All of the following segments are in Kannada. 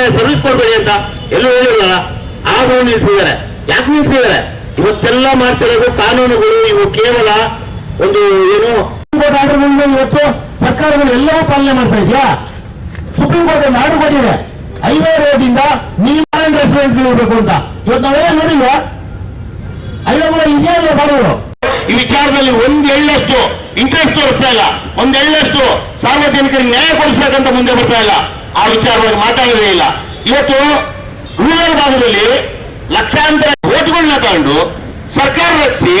ಹೇಳಿದ್ರೆ ಸರ್ವಿಸ್ ಕೊಡ್ಬೇಡಿ ಅಂತ ಎಲ್ಲೂ ಹೇಳಿಲ್ಲ ಆಗೂ ನಿಲ್ಸಿದ್ದಾರೆ ಯಾಕೆ ನಿಲ್ಸಿದ್ದಾರೆ ಇವತ್ತೆಲ್ಲ ಮಾಡ್ತಿರೋದು ಕಾನೂನುಗಳು, ಇವು ಕೇವಲ ಒಂದು ಏನು ಇವತ್ತು ಸರ್ಕಾರಗಳು ಎಲ್ಲವೂ ಪಾಲನೆ ಮಾಡ್ತಾ ಇದೆಯಾ? ಸುಪ್ರೀಂ ಕೋರ್ಟ್ ಒಂದು ಆರ್ಡರ್ ಕೊಟ್ಟಿದೆ. ಹೈವೇ ರೋಡ್ ಇಂದ ಮಿನಿಮಮ್ ರೆಸ್ಟೋರೆಂಟ್ ಇರಬೇಕು ಅಂತ. ಇವತ್ತು ನಾವೆಲ್ಲ ನೋಡಿಲ್ವಾ? ಹೈವೇಗಳ ಇದೆಯಲ್ಲ ಬರೋರು? ಈ ವಿಚಾರದಲ್ಲಿ ಒಂದ್ ಎಳ್ಳಷ್ಟು ಇಂಟ್ರೆಸ್ಟ್ ತೋರಿಸ್ತಾ ಇಲ್ಲ. ಒಂದ್ ಎಳ್ಳಷ್ಟು ಸಾರ್ವಜನಿಕರಿಗೆ ನ್ಯಾಯ ಕೊಡಿಸ್ಬೇಕಂತ ಮುಂದೆ ಬರ್ತಾ ಇಲ್ಲ. ಆ ವಿಚಾರವಾಗಿ ಮಾತಾಡೋದೇ ಇಲ್ಲ. ಇವತ್ತು ರೂರಲ್ ಭಾಗದಲ್ಲಿ ಲಕ್ಷಾಂತರ ಓಟ್ಗಳನ್ನ ತಗೊಂಡು ಸರ್ಕಾರ ರಚಿಸಿ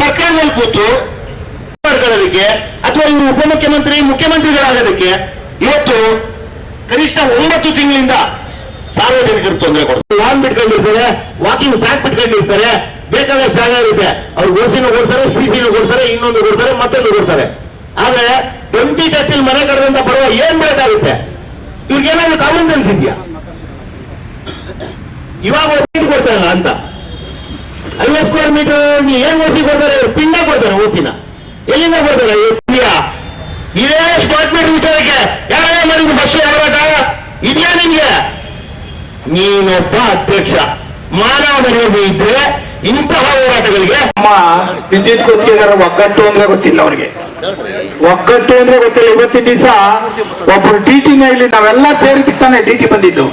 ಸರ್ಕಾರದಲ್ಲಿ ಕೂತು ಮಾಡ್ಕೊಳ್ಳೋದಕ್ಕೆ ಅಥವಾ ಇವರು ಉಪಮುಖ್ಯಮಂತ್ರಿ, ಮುಖ್ಯಮಂತ್ರಿಗಳಾಗೋದಕ್ಕೆ ಇವತ್ತು ಕನಿಷ್ಠ ಒಂಬತ್ತು ತಿಂಗಳಿಂದ ಸಾರ್ವಜನಿಕರು ತೊಂದರೆ ಕೊಡ್ತಾರೆ. ಲಾನ್ ಬಿಟ್ಕೊಂಡಿರ್ತಾರೆ ವಾಕಿಂಗ್ ಟ್ರ್ಯಾಕ್ ಬಿಟ್ಕೊಂಡಿರ್ತಾರೆ, ಬೇಕಾದಷ್ಟು ಜಾಗ ಇರುತ್ತೆ. ಅವ್ರು ಓಸಿನ ಕೊಡ್ತಾರೆ ಸಿಸಿನ ಕೊಡ್ತಾರೆ, ಇನ್ನೊಂದು ಕೊಡ್ತಾರೆ, ಮತ್ತೊಂದು ಕೊಡ್ತಾರೆ. ಆದ್ರೆ ಟ್ವೆಂಟಿ ತರ್ಟಿಲ್ ಮನೆ ಕಡೆದಿಂದ ಬರುವ ಏನ್ ಬೇಕಾಗುತ್ತೆ ಇವ್ರಿಗೇನಾದ್ರು ಕಾಮನ್ ಇವಾಗ ಒಂದು ಕೊಡ್ತಾರಲ್ಲ ಅಂತ. ಐವತ್ತು ಸ್ಕ್ವೇರ್ ಮೀಟರ್ ಏನ್ ಓಸಿ ಕೊಡ್ತಾರೆ? ಪಿಂಡ ಕೊಡ್ತಾರೆ ಓಸಿನ ಎಲ್ಲಿಂದ ಕೊಡ್ತಾರೆ? ಇದೇ ಸ್ಮಾರ್ಟ್ ಮೀಟರ್ ವಿಚಾರಕ್ಕೆ ಯಾರೇ ಮಾಡಿದ್ರು ಬಸ್ ಹೋರಾಟ? ಇದೆಯಾ ನಿನ್ಗೆ ನೀನೊಬ್ಬ ಅಧ್ಯಕ್ಷ. ಮಾನವ ಇದ್ರೆ ಇಂತಹ ಹೋರಾಟಗಳಿಗೆ ನಮ್ಮ ವಿದ್ಯುತ್ ಗುತ್ತಿಗೆದಾರ ಒಗ್ಗಟ್ಟು ಅಂದ್ರೆ ಗೊತ್ತಿಲ್ಲ ಅವ್ರಿಗೆ. ಒಗ್ಗಟ್ಟು ಅಂದ್ರೆ ಗೊತ್ತಿಲ್ಲ. ಇವತ್ತಿನ ದಿವಸ ಒಬ್ರು ಟಿ ಟಿನ ಇಲ್ಲಿ ನಾವೆಲ್ಲ ಸೇರಿ ತಾನೆ ಡಿ ಟಿ ಬಂದಿದ್ದು?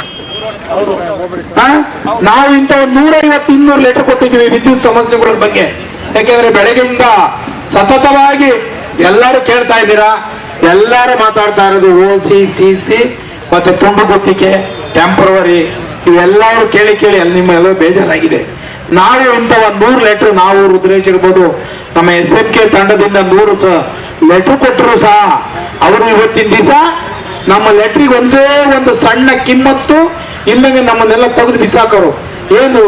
ನಾವು ಇಂತ ನೂರೈವತ್ತು ಇನ್ನೂರು ಲೆಟರ್ ಕೊಟ್ಟಿದ್ದೀವಿ ವಿದ್ಯುತ್ ಸಮಸ್ಯೆಗಳ ಬಗ್ಗೆ. ಯಾಕೆಂದ್ರೆ ಬೆಳಗ್ಗೆಯಿಂದ ಸತತವಾಗಿ ಎಲ್ಲರೂ ಕೇಳ್ತಾ ಇದ್ದೀರಾ? ಎಲ್ಲರೂ ಮಾತಾಡ್ತಾ ಇರೋದು ಓ ಸಿ ಸಿ ಸಿ ಮತ್ತೆ ತುಂಡು ಗುತ್ತಿಗೆ ಟೆಂಪ್ರವರಿ ಇವೆಲ್ಲರೂ ಕೇಳಿ ಕೇಳಿ ಅಲ್ಲಿ ನಿಮ್ಮೆಲ್ಲ ಬೇಜಾರಾಗಿದೆ. ನಾವು ಇಂಥ ಒಂದು ನೂರು ಲೆಟ್ರ್ ನಾವು ರುದ್ರೇಶ್ ಇರ್ಬೋದು, ನಮ್ಮ ಎಸ್ ಎಂ ಕೆ ತಂಡದಿಂದ ನೂರು ಲೆಟರ್ ಕೊಟ್ಟರು ಸಹ ಅವರು ಇವತ್ತಿನ ದಿವಸ ನಮ್ಮ ಲೆಟ್ರಿಗೆ ಒಂದೇ ಒಂದು ಸಣ್ಣ ಕಿಮ್ಮತ್ತು ಇಲ್ಲಂಗೆ ನಮ್ಮನ್ನೆಲ್ಲ ತೆಗೆದು ಬಿಸಾಕರು. ಏನು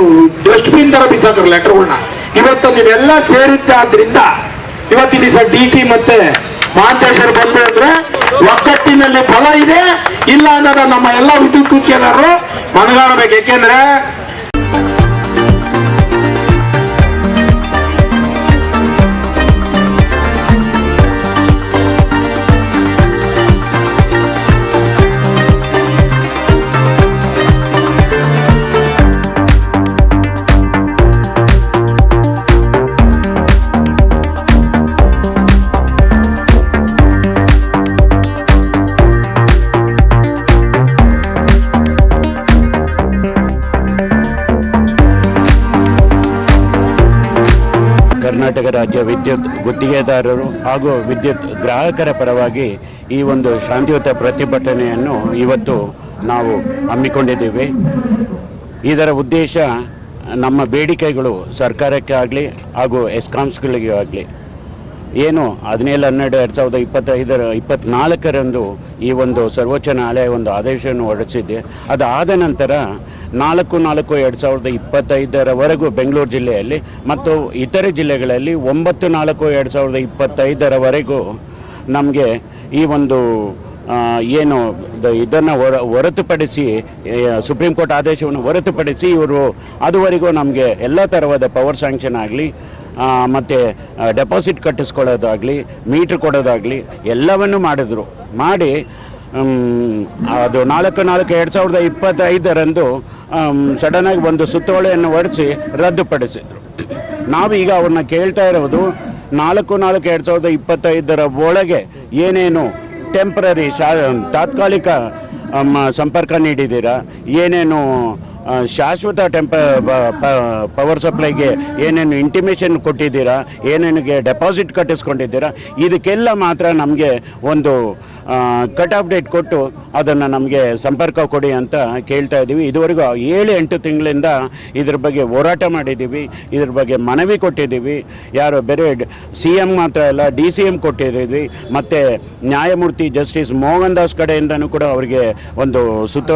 ಡಸ್ಟ್ಬಿನ್ ತರ ಬಿಸಾಕರು ಲೆಟರ್ಗಳನ್ನ ಇವತ್ತು ನೀವೆಲ್ಲ ಸೇರಿದ್ದೆ ಆದ್ರಿಂದ ಇವತ್ತಿನ ದಿವಸ ಡಿ ಟಿ ಮತ್ತೆ ಮಹಾಂತೇಶ್ವರ್ ಬಂದು ಅಂದ್ರೆ ಒಕ್ಕಟ್ಟಿನಲ್ಲಿ ಫಲ ಇದೆ. ಇಲ್ಲ ಅನ್ನೋದ ನಮ್ಮ ಎಲ್ಲ ವಿದ್ಯುತ್ ಗುತ್ತಿಗೆದಾರರು ಮನಗಾಣಬೇಕು. ಯಾಕೆಂದ್ರೆ ರಾಜ್ಯ ವಿದ್ಯುತ್ ಗುತ್ತಿಗೆದಾರರು ಹಾಗೂ ವಿದ್ಯುತ್ ಗ್ರಾಹಕರ ಪರವಾಗಿ ಈ ಒಂದು ಶಾಂತಿಯುತ ಪ್ರತಿಭಟನೆಯನ್ನು ಇವತ್ತು ನಾವು ಹಮ್ಮಿಕೊಂಡಿದ್ದೀವಿ. ಇದರ ಉದ್ದೇಶ ನಮ್ಮ ಬೇಡಿಕೆಗಳು ಸರ್ಕಾರಕ್ಕೆ ಆಗಲಿ ಹಾಗೂ ಎಸ್ಕಾಮ್ಸ್ಗಳಿಗೆ ಆಗಲಿ ಏನು ಹದಿನೇಳು, ಹನ್ನೆರಡು, ಎರಡು ಸಾವಿರದ ಇಪ್ಪತ್ತೈದರ, ಇಪ್ಪತ್ನಾಲ್ಕರಂದು ಈ ಒಂದು ಸರ್ವೋಚ್ಚ ನ್ಯಾಯಾಲಯ ಒಂದು ಆದೇಶವನ್ನು ಹೊರಡಿಸಿದೆ. ಅದಾದ ನಂತರ ನಾಲ್ಕು ನಾಲ್ಕು ಎರಡು ಸಾವಿರದ ಇಪ್ಪತ್ತೈದರವರೆಗೂ ಬೆಂಗಳೂರು ಜಿಲ್ಲೆಯಲ್ಲಿ ಮತ್ತು ಇತರೆ ಜಿಲ್ಲೆಗಳಲ್ಲಿ ಒಂಬತ್ತು ನಾಲ್ಕು ಎರಡು ಸಾವಿರದ ಇಪ್ಪತ್ತೈದರವರೆಗೂ ನಮಗೆ ಈ ಒಂದು ಏನು ಇದನ್ನು ಹೊರ, ಹೊರತುಪಡಿಸಿ ಸುಪ್ರೀಂ ಕೋರ್ಟ್ ಆದೇಶವನ್ನು ಹೊರತುಪಡಿಸಿ ಇವರು ಅದುವರೆಗೂ ನಮಗೆ ಎಲ್ಲ ಥರವಾದ ಪವರ್ ಸ್ಯಾಂಕ್ಷನ್ ಆಗಲಿ ಮತ್ತು ಡೆಪಾಸಿಟ್ ಕಟ್ಟಿಸ್ಕೊಳ್ಳೋದಾಗಲಿ, ಮೀಟ್ರ್ ಕೊಡೋದಾಗಲಿ ಎಲ್ಲವನ್ನು ಮಾಡಿದರು. ಮಾಡಿ ಅದು ನಾಲ್ಕು ನಾಲ್ಕು ಎರಡು ಸಾವಿರದ ಇಪ್ಪತ್ತೈದರಂದು ಸಡನ್ನಾಗಿ ಒಂದು ಸುತ್ತೋಲೆಯನ್ನು ಹೊರಡಿಸಿ ರದ್ದುಪಡಿಸಿದರು. ನಾವೀಗ ಅವ್ರನ್ನ ಕೇಳ್ತಾ ಇರೋದು, ನಾಲ್ಕು ನಾಲ್ಕು ಎರಡು ಸಾವಿರದ ಇಪ್ಪತ್ತೈದರ ಒಳಗೆ ಏನೇನು ಟೆಂಪ್ರರಿ ಶಾ, ತಾತ್ಕಾಲಿಕ ಸಂಪರ್ಕ ನೀಡಿದ್ದೀರಾ? ಏನೇನು ಶಾಶ್ವತ ಟೆಂಪ ಪವರ್ ಸಪ್ಲೈಗೆ ಏನೇನು ಇಂಟಿಮೇಷನ್ ಕೊಟ್ಟಿದ್ದೀರಾ? ಏನೇನಿಗೆ ಡೆಪಾಸಿಟ್ ಕಟ್ಟಿಸ್ಕೊಂಡಿದ್ದೀರಾ? ಇದಕ್ಕೆಲ್ಲ ಮಾತ್ರ ನಮಗೆ ಒಂದು ಕಟ್ ಆಫ್ ಡೇಟ್ ಕೊಟ್ಟು ಅದನ್ನು ನಮಗೆ ಸಂಪರ್ಕ ಕೊಡಿ ಅಂತ ಕೇಳ್ತಾ ಇದ್ದೀವಿ. ಇದುವರೆಗೂ ಏಳು, ಎಂಟು ತಿಂಗಳಿಂದ ಇದ್ರ ಬಗ್ಗೆ ಹೋರಾಟ ಮಾಡಿದ್ದೀವಿ. ಇದ್ರ ಬಗ್ಗೆ ಮನವಿ ಕೊಟ್ಟಿದ್ದೀವಿ. ಯಾರು ಬೇರೆ ಸಿ ಎಂ ಮಾತ್ರ ಅಲ್ಲ, ಡಿ ಸಿ ಎಂ ಕೊಟ್ಟಿದ್ದೀವಿ. ಮತ್ತು ನ್ಯಾಯಮೂರ್ತಿ ಜಸ್ಟಿಸ್ ಮೋಹನ್ ದಾಸ್ ಕಡೆಯಿಂದನೂ ಕೂಡ ಅವರಿಗೆ ಒಂದು ಸುತ್ತ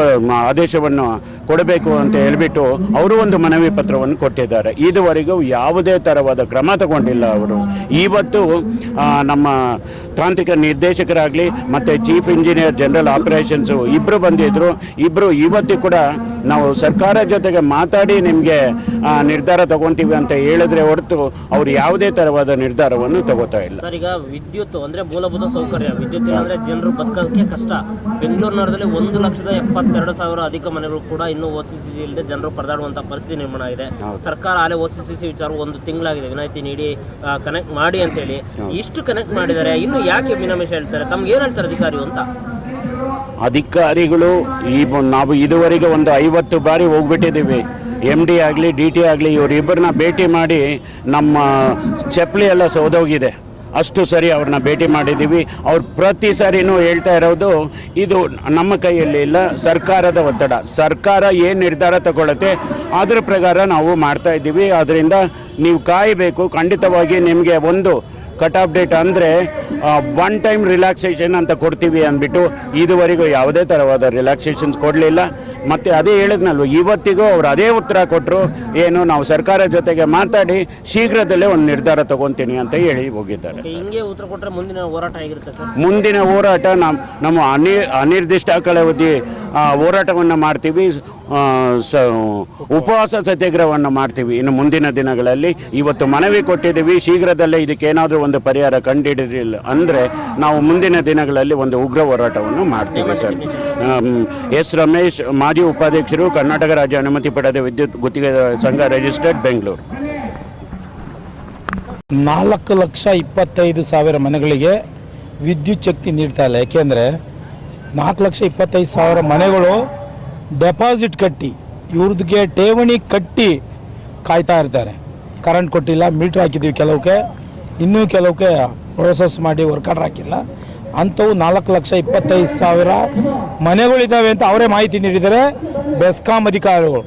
ಆದೇಶವನ್ನು ಕೊಡಬೇಕು ಅಂತ ಹೇಳಿಬಿಟ್ಟು ಅವರು ಒಂದು ಮನವಿ ಪತ್ರವನ್ನು ಕೊಟ್ಟಿದ್ದಾರೆ. ಇದುವರೆಗೂ ಯಾವುದೇ ಥರವಾದ ಕ್ರಮ ತಗೊಂಡಿಲ್ಲ ಅವರು. ಇವತ್ತು ನಮ್ಮ ತಾಂತ್ರಿಕ ನಿರ್ದೇಶಕರಾಗಲಿ, ಮತ್ತು ಮತ್ತು ಚೀಫ್ ಇಂಜಿನಿಯರ್ ಜನರಲ್ ಆಪರೇಷನ್ಸು ಇಬ್ಬರು ಬಂದಿದ್ರು. ಇಬ್ಬರು ಇವತ್ತು ಕೂಡ ನಾವು ಸರ್ಕಾರ ಜೊತೆಗೆ ಮಾತಾಡಿ ನಿಮಗೆ ನಿರ್ಧಾರ ತಗೊಂತೀವಿ ಅಂತ ಹೇಳಿದ್ರೆ ಹೊರತು ಅವ್ರು ಯಾವುದೇ ತರವಾದ ನಿರ್ಧಾರವನ್ನು ತಗೋತಾ ಇಲ್ಲ. ಸರ್ ಈಗ ವಿದ್ಯುತ್ ಅಂದ್ರೆ ಮೂಲಭೂತ ಸೌಕರ್ಯ. ವಿದ್ಯುತ್ ಅಂದ್ರೆ ಜನರು ಬದುಕೋಕೆ ಕಷ್ಟ. ಬೆಂಗಳೂರು ನಗರದಲ್ಲಿ ಒಂದು ಲಕ್ಷದ ಎಪ್ಪತ್ತೆರಡು ಸಾವಿರ ಅಧಿಕ ಮನೆಗಳು ಕೂಡ ಇನ್ನೂ ಓಸಿಸಿ ಇಲ್ಲದೆ ಜನರು ಪರದಾಡುವಂತ ಪರಿಸ್ಥಿತಿ ನಿರ್ಮಾಣ ಆಗಿದೆ. ಸರ್ಕಾರ ಆಲೆ ಓಸಿಸಿ ವಿಚಾರ ಒಂದು ತಿಂಗಳಾಗಿದೆ. ವಿನಾಯಿತಿ ನೀಡಿ ಕನೆಕ್ಟ್ ಮಾಡಿ ಅಂತ ಹೇಳಿ. ಇಷ್ಟು ಕನೆಕ್ಟ್ ಮಾಡಿದರೆ ಇನ್ನು ಯಾಕೆ ಭಿನ್ನಮೇಶ ಹೇಳ್ತಾರೆ? ತಮ್ಗೆ ಏನ್ ಹೇಳ್ತಾರೆ? ಅಧಿಕಾರಿ ಅಂತ. ಅಧಿಕಾರಿಗಳು ಈ ನಾವು ಇದುವರೆಗೆ ಒಂದು ಐವತ್ತು ಬಾರಿ ಹೋಗ್ಬಿಟ್ಟಿದ್ದೀವಿ. ಎಂ ಡಿ ಆಗಲಿ ಡಿ ಟಿ ಆಗಲಿ, ಇವರಿಬ್ಬರನ್ನ ಭೇಟಿ ಮಾಡಿ ನಮ್ಮ ಚಪ್ಪಲಿ ಎಲ್ಲ ಸೋದೋಗಿದೆ. ಅಷ್ಟು ಸರಿ ಅವ್ರನ್ನ ಭೇಟಿ ಮಾಡಿದ್ದೀವಿ. ಅವ್ರು ಪ್ರತಿ ಸಾರಿನೂ ಹೇಳ್ತಾ ಇರೋದು, ಇದು ನಮ್ಮ ಕೈಯಲ್ಲಿ ಇಲ್ಲ, ಸರ್ಕಾರದ ಒತ್ತಡ. ಸರ್ಕಾರ ಏನು ನಿರ್ಧಾರ ತಗೊಳುತ್ತೆ, ಅದರ ಪ್ರಕಾರ ನಾವು ಮಾಡ್ತಾ ಇದ್ದೀವಿ. ಅದರಿಂದ ನೀವು ಕಾಯಬೇಕು, ಖಂಡಿತವಾಗಿ ನಿಮಗೆ ಒಂದು ಕಟ್ ಆಫ್ ಡೇಟ್ ಅಂದರೆ ಒನ್ ಟೈಮ್ ರಿಲ್ಯಾಕ್ಸೇಷನ್ ಅಂತ ಕೊಡ್ತೀವಿ ಅಂದ್ಬಿಟ್ಟು ಇದುವರೆಗೂ ಯಾವುದೇ ಥರವಾದ ರಿಲ್ಯಾಕ್ಸೇಷನ್ಸ್ ಕೊಡಲಿಲ್ಲ. ಮತ್ತು ಅದೇ ಹೇಳಿದ್ನಲ್ವ ಇವತ್ತಿಗೂ ಅವರು ಅದೇ ಉತ್ತರ ಕೊಟ್ಟರು ಏನು ನಾವು ಸರ್ಕಾರ ಜೊತೆಗೆ ಮಾತಾಡಿ ಶೀಘ್ರದಲ್ಲೇ ಒಂದು ನಿರ್ಧಾರ ತಗೊತೀನಿ ಅಂತ ಹೇಳಿ ಹೋಗಿದ್ದಾರೆ ಹಿಂಗೆ ಉತ್ತರ ಕೊಟ್ರೆ ಮುಂದಿನ ಹೋರಾಟ ಆಗಿರುತ್ತೆ ಸರ್? ಮುಂದಿನ ಹೋರಾಟ ನಮ್ಮ ನಮ್ಮ ಅನಿ ಅನಿರ್ದಿಷ್ಟ ಕಾಲಾವಧಿ ಹೋರಾಟವನ್ನು ಮಾಡ್ತೀವಿ. ಸ ಉಪವಾಸ ಸತ್ಯಾಗ್ರಹವನ್ನು ಮಾಡ್ತೀವಿ. ಇನ್ನು ಮುಂದಿನ ದಿನಗಳಲ್ಲಿ ಇವತ್ತು ಮನವಿ ಕೊಟ್ಟಿದ್ದೀವಿ. ಶೀಘ್ರದಲ್ಲೇ ಇದಕ್ಕೇನಾದರೂ ಒಂದು ಪರಿಹಾರ ಕಂಡುಹಿಡಿದಿಲ್ಲ ಅಂದರೆ ನಾವು ಮುಂದಿನ ದಿನಗಳಲ್ಲಿ ಒಂದು ಉಗ್ರ ಹೋರಾಟವನ್ನು ಮಾಡ್ತೀವಿ ಸರ್. ಎಸ್ ರಮೇಶ್, ಮಾಜಿ ಉಪಾಧ್ಯಕ್ಷರು, ಕರ್ನಾಟಕ ರಾಜ್ಯ ಅನುಮತಿ ಪಡೆದ ವಿದ್ಯುತ್ ಗುತ್ತಿಗೆ ಸಂಘ ರಿಜಿಸ್ಟರ್ಡ್ ಬೆಂಗಳೂರು. ನಾಲ್ಕು ಲಕ್ಷ ಇಪ್ಪತ್ತೈದು ಸಾವಿರ ಮನೆಗಳಿಗೆ ವಿದ್ಯುತ್ ಶಕ್ತಿ ನೀಡ್ತಾ ಇಲ್ಲ. ಯಾಕೆಂದರೆ ನಾಲ್ಕು ಲಕ್ಷ ಇಪ್ಪತ್ತೈದು ಸಾವಿರ ಮನೆಗಳು ಡೆಪಾಸಿಟ್ ಕಟ್ಟಿ, ಇವ್ರದ್ಗೆ ಠೇವಣಿ ಕಟ್ಟಿ ಕಾಯ್ತಾ ಇರ್ತಾರೆ. ಕರೆಂಟ್ ಕೊಟ್ಟಿಲ್ಲ, ಮೀಟ್ರ್ ಹಾಕಿದ್ದೀವಿ ಕೆಲವಕ್ಕೆ ಇನ್ನೂ ಕೆಲವಕ್ಕೆ ಪ್ರೊಸೆಸ್ ಮಾಡಿ ವರ್ಕ್ ಹಾಕಿಲ್ಲ. ಅಂಥವು ನಾಲ್ಕು ಲಕ್ಷ ಇಪ್ಪತ್ತೈದು ಸಾವಿರ ಮನೆಗಳಿದ್ದಾವೆ ಅಂತ ಅವರೇ ಮಾಹಿತಿ ನೀಡಿದರೆ ಬೆಸ್ಕಾಂ ಅಧಿಕಾರಿಗಳು.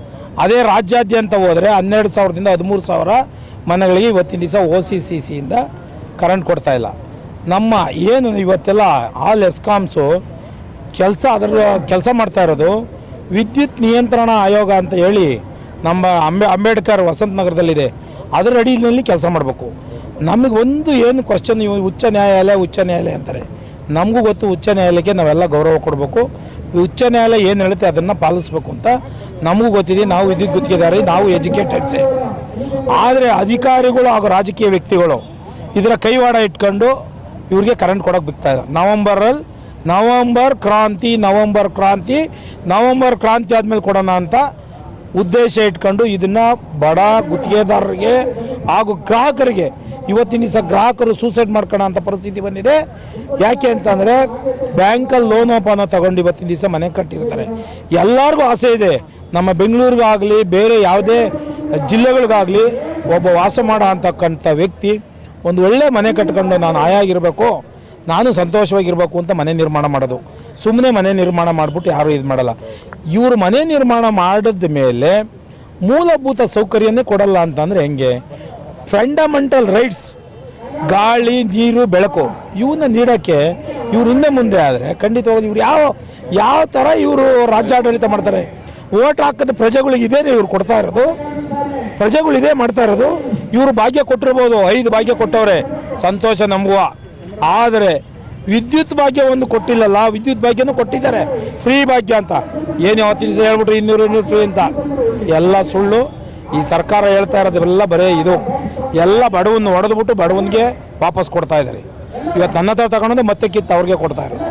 ಅದೇ ರಾಜ್ಯಾದ್ಯಂತ ಹೋದರೆ ಹನ್ನೆರಡು ಸಾವಿರದಿಂದ ಹದಿಮೂರು ಸಾವಿರ ಮನೆಗಳಿಗೆ ಇವತ್ತಿನ ದಿವಸ ಓ ಸಿ ಸಿ ಸಿಯಿಂದ ಕರೆಂಟ್ ಕೊಡ್ತಾ ಇಲ್ಲ. ನಮ್ಮ ಏನು ಇವತ್ತೆಲ್ಲ ಆಲ್ ಎಸ್ಕಾಮ್ಸು ಕೆಲಸ ಅದರ ಕೆಲಸ ಮಾಡ್ತಾ ಇರೋದು ವಿದ್ಯುತ್ ನಿಯಂತ್ರಣ ಆಯೋಗ ಅಂತ ಹೇಳಿ ನಮ್ಮ ಅಂಬೆ ಅಂಬೇಡ್ಕರ್ ವಸಂತ ನಗರದಲ್ಲಿದೆ. ಅದರ ಅಡಿಯಲ್ಲಿ ಕೆಲಸ ಮಾಡಬೇಕು. ನಮಗೆ ಒಂದು ಏನು ಕ್ವಶನ್ ಉಚ್ಚ ನ್ಯಾಯಾಲಯ ಉಚ್ಚ ನ್ಯಾಯಾಲಯ ಅಂತಾರೆ. ನಮಗೂ ಗೊತ್ತು ಉಚ್ಚ ನ್ಯಾಯಾಲಯಕ್ಕೆ ನಾವೆಲ್ಲ ಗೌರವ ಕೊಡಬೇಕು. ಉಚ್ಚ ನ್ಯಾಯಾಲಯ ಏನು ಹೇಳುತ್ತೆ ಅದನ್ನು ಪಾಲಿಸ್ಬೇಕು ಅಂತ ನಮಗೂ ಗೊತ್ತಿದೆ. ನಾವು ವಿದ್ಯುತ್ ಗುತ್ತಿಗೆದಾರಿ ನಾವು ಎಜುಕೇಟೆಡ್ಸೆ ಆದರೆ ಅಧಿಕಾರಿಗಳು ಹಾಗೂ ರಾಜಕೀಯ ವ್ಯಕ್ತಿಗಳು ಇದರ ಕೈವಾಡ ಇಟ್ಕೊಂಡು ಇವ್ರಿಗೆ ಕರೆಂಟ್ ಕೊಡೋಕೆ ಬಿಡ್ತಾ ಇದೆ ನವಂಬರಲ್ಲಿ ನವಂಬರ್ ಕ್ರಾಂತಿ ನವಂಬರ್ ಕ್ರಾಂತಿ ನವಂಬರ್ ಕ್ರಾಂತಿ ಆದಮೇಲೆ ಕೊಡೋಣ ಅಂತ ಉದ್ದೇಶ ಇಟ್ಕೊಂಡು ಇದನ್ನ ಬಡ ಗುತ್ತಿಗೆದಾರರಿಗೆ ಹಾಗೂ ಗ್ರಾಹಕರಿಗೆ ಇವತ್ತಿನ ದಿವಸ ಗ್ರಾಹಕರು ಸೂಸೈಡ್ ಮಾಡ್ಕೋಣ ಅಂತ ಪರಿಸ್ಥಿತಿ ಬಂದಿದೆ. ಯಾಕೆ ಅಂತಂದರೆ ಬ್ಯಾಂಕಲ್ಲಿ ಲೋನ್ ಓಪನ್ ತಗೊಂಡು ಇವತ್ತಿನ ದಿವಸ ಮನೆ ಕಟ್ಟಿರ್ತಾರೆ. ಎಲ್ಲರಿಗೂ ಆಸೆ ಇದೆ. ನಮ್ಮ ಬೆಂಗಳೂರಿಗಾಗಲಿ, ಬೇರೆ ಯಾವುದೇ ಜಿಲ್ಲೆಗಳಿಗಾಗಲಿ ಒಬ್ಬ ವಾಸ ಮಾಡೋ ಅಂತಕ್ಕಂಥ ವ್ಯಕ್ತಿ ಒಂದು ಒಳ್ಳೆ ಮನೆ ಕಟ್ಕೊಂಡು ನಾನು ಆಯಾಗಿರಬೇಕು. ನಾನು ಸಂತೋಷವಾಗಿರ್ಬೇಕು ಅಂತ ಮನೆ ನಿರ್ಮಾಣ ಮಾಡೋದು. ಸುಮ್ಮನೆ ಮನೆ ನಿರ್ಮಾಣ ಮಾಡಿಬಿಟ್ಟು ಯಾರೂ ಇದು ಮಾಡಲ್ಲ. ಇವರು ಮನೆ ನಿರ್ಮಾಣ ಮಾಡಿದ ಮೇಲೆ ಮೂಲಭೂತ ಸೌಕರ್ಯನೇ ಕೊಡಲ್ಲ ಅಂತಂದರೆ ಹೆಂಗೆ? ಫಂಡಮೆಂಟಲ್ ರೈಟ್ಸ್ ಗಾಳಿ, ನೀರು, ಬೆಳಕು ಇವನ್ನ ನೀಡೋಕ್ಕೆ ಇವ್ರು ಹಿಂದೆ ಮುಂದೆ ಆದರೆ ಖಂಡಿತವಾಗಿ ಇವ್ರು ಯಾವ ಯಾವ ಥರ ಇವರು ರಾಜ್ಯಾಡಳಿತ ಮಾಡ್ತಾರೆ? ಓಟ್ ಹಾಕದ ಪ್ರಜೆಗಳಿಗೆ ಇದೇನೆ ಇವ್ರು ಕೊಡ್ತಾ ಇರೋದು. ಪ್ರಜೆಗಳು ಇದೇ ಮಾಡ್ತಾ ಇರೋದು. ಇವರು ಭಾಗ್ಯ ಕೊಟ್ಟಿರ್ಬೋದು, ಐದು ಭಾಗ್ಯ ಕೊಟ್ಟವ್ರೆ. ಸಂತೋಷ ನಮಗುವ ಆದರೆ ವಿದ್ಯುತ್ ಭಾಗ್ಯ ಒಂದು ಕೊಟ್ಟಿಲ್ಲಲ್ಲ, ವಿದ್ಯುತ್ ಭಾಗ್ಯನೂ ಕೊಟ್ಟಿದ್ದಾರೆ. ಫ್ರೀ ಭಾಗ್ಯ ಅಂತ. ಏನು ಯಾವತ್ತಿನ ದಿವಸ ಹೇಳ್ಬಿಟ್ರಿ ಇನ್ನೂರು ಇನ್ನೂರು ಫ್ರೀ ಅಂತ? ಎಲ್ಲ ಸುಳ್ಳು. ಈ ಸರ್ಕಾರ ಹೇಳ್ತಾ ಇರೋದೆಲ್ಲ ಬರೇ ಇದು. ಎಲ್ಲ ಬಡವನ್ನು ಹೊಡೆದ್ಬಿಟ್ಟು ಬಡವನಿಗೆ ವಾಪಸ್ ಕೊಡ್ತಾ ಇದ್ದಾರೆ. ಇವತ್ತು ನನ್ನ ಹತ್ರ ತಗೊಂಡು ಮತ್ತೆ ಕಿತ್ತು ಅವ್ರಿಗೆ ಕೊಡ್ತಾ ಇರೋದು.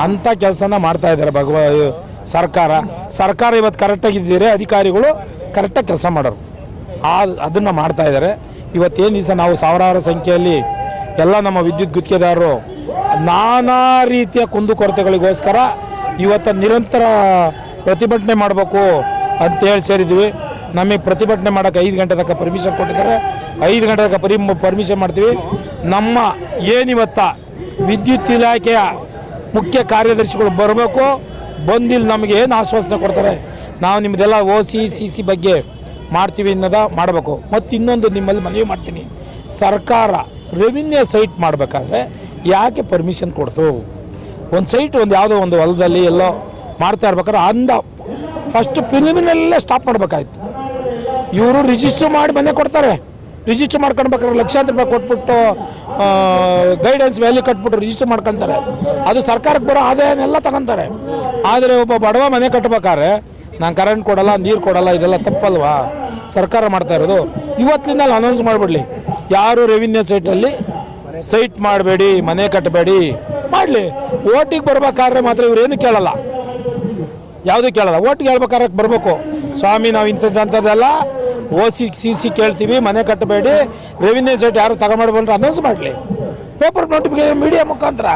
ಅಂಥ ಕೆಲಸನ ಮಾಡ್ತಾ ಇದ್ದಾರೆ ಭಗವ, ಸರ್ಕಾರ. ಸರ್ಕಾರ ಇವತ್ತು ಕರೆಕ್ಟಾಗಿ ಕರೆಕ್ಟಾಗಿದ್ದೀರಿ ಅಧಿಕಾರಿಗಳು ಕರೆಕ್ಟಾಗಿ ಕೆಲಸ ಮಾಡೋರು. ಆ, ಅದನ್ನು ಮಾಡ್ತಾ ಇದ್ದಾರೆ. ಇವತ್ತೇನು ದಿವಸ ನಾವು ಸಾವಿರಾರು ಸಂಖ್ಯೆಯಲ್ಲಿ ಎಲ್ಲ ನಮ್ಮ ವಿದ್ಯುತ್ ಗುತ್ತಿಗೆದಾರರು ನಾನಾ ರೀತಿಯ ಕುಂದುಕೊರತೆಗಳಿಗೋಸ್ಕರ ಇವತ್ತು ನಿರಂತರ ಪ್ರತಿಭಟನೆ ಮಾಡಬೇಕು ಅಂತೇಳಿ ಸೇರಿದ್ವಿ. ನಮಗೆ ಪ್ರತಿಭಟನೆ ಮಾಡೋಕ್ಕೆ ಐದು ಗಂಟೆ ತನಕ ಪರ್ಮಿಷನ್ ಕೊಟ್ಟಿದ್ದಾರೆ. ಐದು ಗಂಟೆ ತನಕ ಪರಿ ಪರ್ಮಿಷನ್ ಮಾಡ್ತೀವಿ. ನಮ್ಮ ಏನಿವತ್ತ ವಿದ್ಯುತ್ ಇಲಾಖೆಯ ಮುಖ್ಯ ಕಾರ್ಯದರ್ಶಿಗಳು ಬರಬೇಕು. ಬಂದಿಲ್ಲ ನಮಗೆ ಏನು ಆಶ್ವಾಸನೆ ಕೊಡ್ತಾರೆ. ನಾವು ನಿಮ್ಮದೆಲ್ಲ ಓ ಸಿ ಸಿ ಸಿ ಬಗ್ಗೆ ಮಾಡ್ತೀವಿ ಅನ್ನೋದ ಮಾಡಬೇಕು. ಮತ್ತು ಇನ್ನೊಂದು ನಿಮ್ಮಲ್ಲಿ ಮನವಿ ಮಾಡ್ತೀನಿ. ಸರ್ಕಾರ ರೆವಿನ್ಯೂ ಸೈಟ್ ಮಾಡಬೇಕಾದ್ರೆ ಯಾಕೆ ಪರ್ಮಿಷನ್ ಕೊಡ್ತು? ಒಂದು ಸೈಟ್ ಒಂದು ಯಾವುದೋ ಒಂದು ಹೊಲದಲ್ಲಿ ಎಲ್ಲೋ ಮಾಡ್ತಾ ಇರ್ಬೇಕಾದ್ರೆ ಅಂದ ಫಸ್ಟ್ ಪ್ರಿಲಿಮಿನಲ್ಲೇ ಸ್ಟಾಪ್ ಮಾಡಬೇಕಾಯ್ತು. ಇವರು ರಿಜಿಸ್ಟರ್ ಮಾಡಿ ಮನೆ ಕೊಡ್ತಾರೆ. ರಿಜಿಸ್ಟರ್ ಮಾಡ್ಕೊಳ್ಬೇಕಾದ್ರೆ ಲಕ್ಷಾಂತರ ರೂಪಾಯಿ ಕೊಟ್ಬಿಟ್ಟು ಗೈಡೆನ್ಸ್ ವ್ಯಾಲ್ಯೂ ಕಟ್ಬಿಟ್ಟು ರಿಜಿಸ್ಟರ್ ಮಾಡ್ಕೊತಾರೆ. ಅದು ಸರ್ಕಾರಕ್ಕೆ ಬರೋ ಆದಾಯನೆಲ್ಲ ತಗೊಂತಾರೆ. ಆದರೆ ಒಬ್ಬ ಬಡವ ಮನೆ ಕಟ್ಟಬೇಕಾದ್ರೆ ನಾನು ಕರೆಂಟ್ ಕೊಡಲ್ಲ, ನೀರು ಕೊಡಲ್ಲ, ಇದೆಲ್ಲ ತಪ್ಪಲ್ವಾ? ಸರ್ಕಾರ ಮಾಡ್ತಾ ಇರೋದು. ಇವತ್ತಿನಲ್ಲಿ ಅನೌನ್ಸ್ ಮಾಡಿಬಿಡ್ಲಿ. ಯಾರು ರೆವಿನ್ಯೂ ಸೈಟಲ್ಲಿ ಸೈಟ್ ಮಾಡಬೇಡಿ, ಮನೆ ಕಟ್ಟಬೇಡಿ ಮಾಡಲಿ. ಓಟಿಗೆ ಬರ್ಬೇಕಾದ್ರೆ ಮಾತ್ರ ಇವ್ರೇನು ಕೇಳಲ್ಲ. ಯಾವುದೂ ಕೇಳಲ್ಲ. ಓಟಿಗೆ ಹೇಳ್ಬೇಕಾದ್ರೆ ಬರಬೇಕು. ಸ್ವಾಮಿ, ನಾವು ಇಂಥದ್ದಂಥದ್ದೆಲ್ಲ ಓ ಸಿ ಸಿ ಸಿ ಕೇಳ್ತೀವಿ, ಮನೆ ಕಟ್ಟಬೇಡಿ ರೆವಿನ್ಯೂ ಸೈಟ್ ಯಾರು ತಗೊಂಡು ಬಂದ್ರೆ ಅನೌನ್ಸ್ ಮಾಡಲಿ. ಪೇಪರ್ ನೋಟಿಫಿಕೇಶನ್ ಮೀಡಿಯಾ ಮುಖಾಂತರ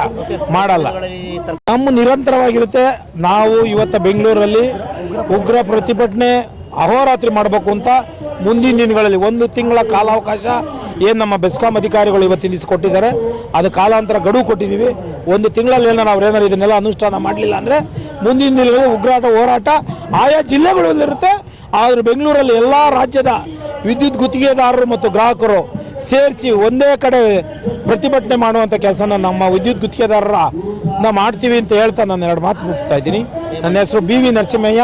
ಮಾಡಲ್ಲ. ನಮ್ಮ ನಿರಂತರವಾಗಿರುತ್ತೆ. ನಾವು ಇವತ್ತು ಬೆಂಗಳೂರಲ್ಲಿ ಉಗ್ರ ಪ್ರತಿಭಟನೆ ಅಹೋರಾತ್ರಿ ಮಾಡಬೇಕು ಅಂತ ಮುಂದಿನ ದಿನಗಳಲ್ಲಿ ಒಂದು ತಿಂಗಳ ಕಾಲಾವಕಾಶ ಏನು ನಮ್ಮ ಬೆಸ್ಕಾಂ ಅಧಿಕಾರಿಗಳು ಇವತ್ತಿನ ದಿವಸ ಕೊಟ್ಟಿದ್ದಾರೆ, ಅದು ಕಾಲಾಂತರ ಗಡುವು ಕೊಟ್ಟಿದ್ದೀವಿ. ಒಂದು ತಿಂಗಳಲ್ಲಿ ನಾವು ಏನಾರು ಇದನ್ನೆಲ್ಲ ಅನುಷ್ಠಾನ ಮಾಡಲಿಲ್ಲ ಅಂದರೆ ಮುಂದಿನ ದಿನಗಳಲ್ಲಿ ಉಗ್ರಾಟ, ಹೋರಾಟ ಆಯಾ ಜಿಲ್ಲೆಗಳಲ್ಲಿರುತ್ತೆ ಆದರೆ ಬೆಂಗಳೂರಲ್ಲಿ ಎಲ್ಲ ರಾಜ್ಯದ ವಿದ್ಯುತ್ ಗುತ್ತಿಗೆದಾರರು ಮತ್ತು ಗ್ರಾಹಕರು ಸೇರಿಸಿ ಒಂದೇ ಕಡೆ ಪ್ರತಿಭಟನೆ ಮಾಡುವಂಥ ಕೆಲಸನ ನಮ್ಮ ವಿದ್ಯುತ್ ಗುತ್ತಿಗೆದಾರರ ನಾವು ಮಾಡ್ತೀವಿ ಅಂತ ಹೇಳ್ತಾ ನಾನು ಎರಡು ಮಾತು ಮುಗಿಸ್ತಾ ಇದ್ದೀನಿ. ನನ್ನ ಹೆಸರು ಬಿ ವಿ ನರಸಿಂಹಯ್ಯ.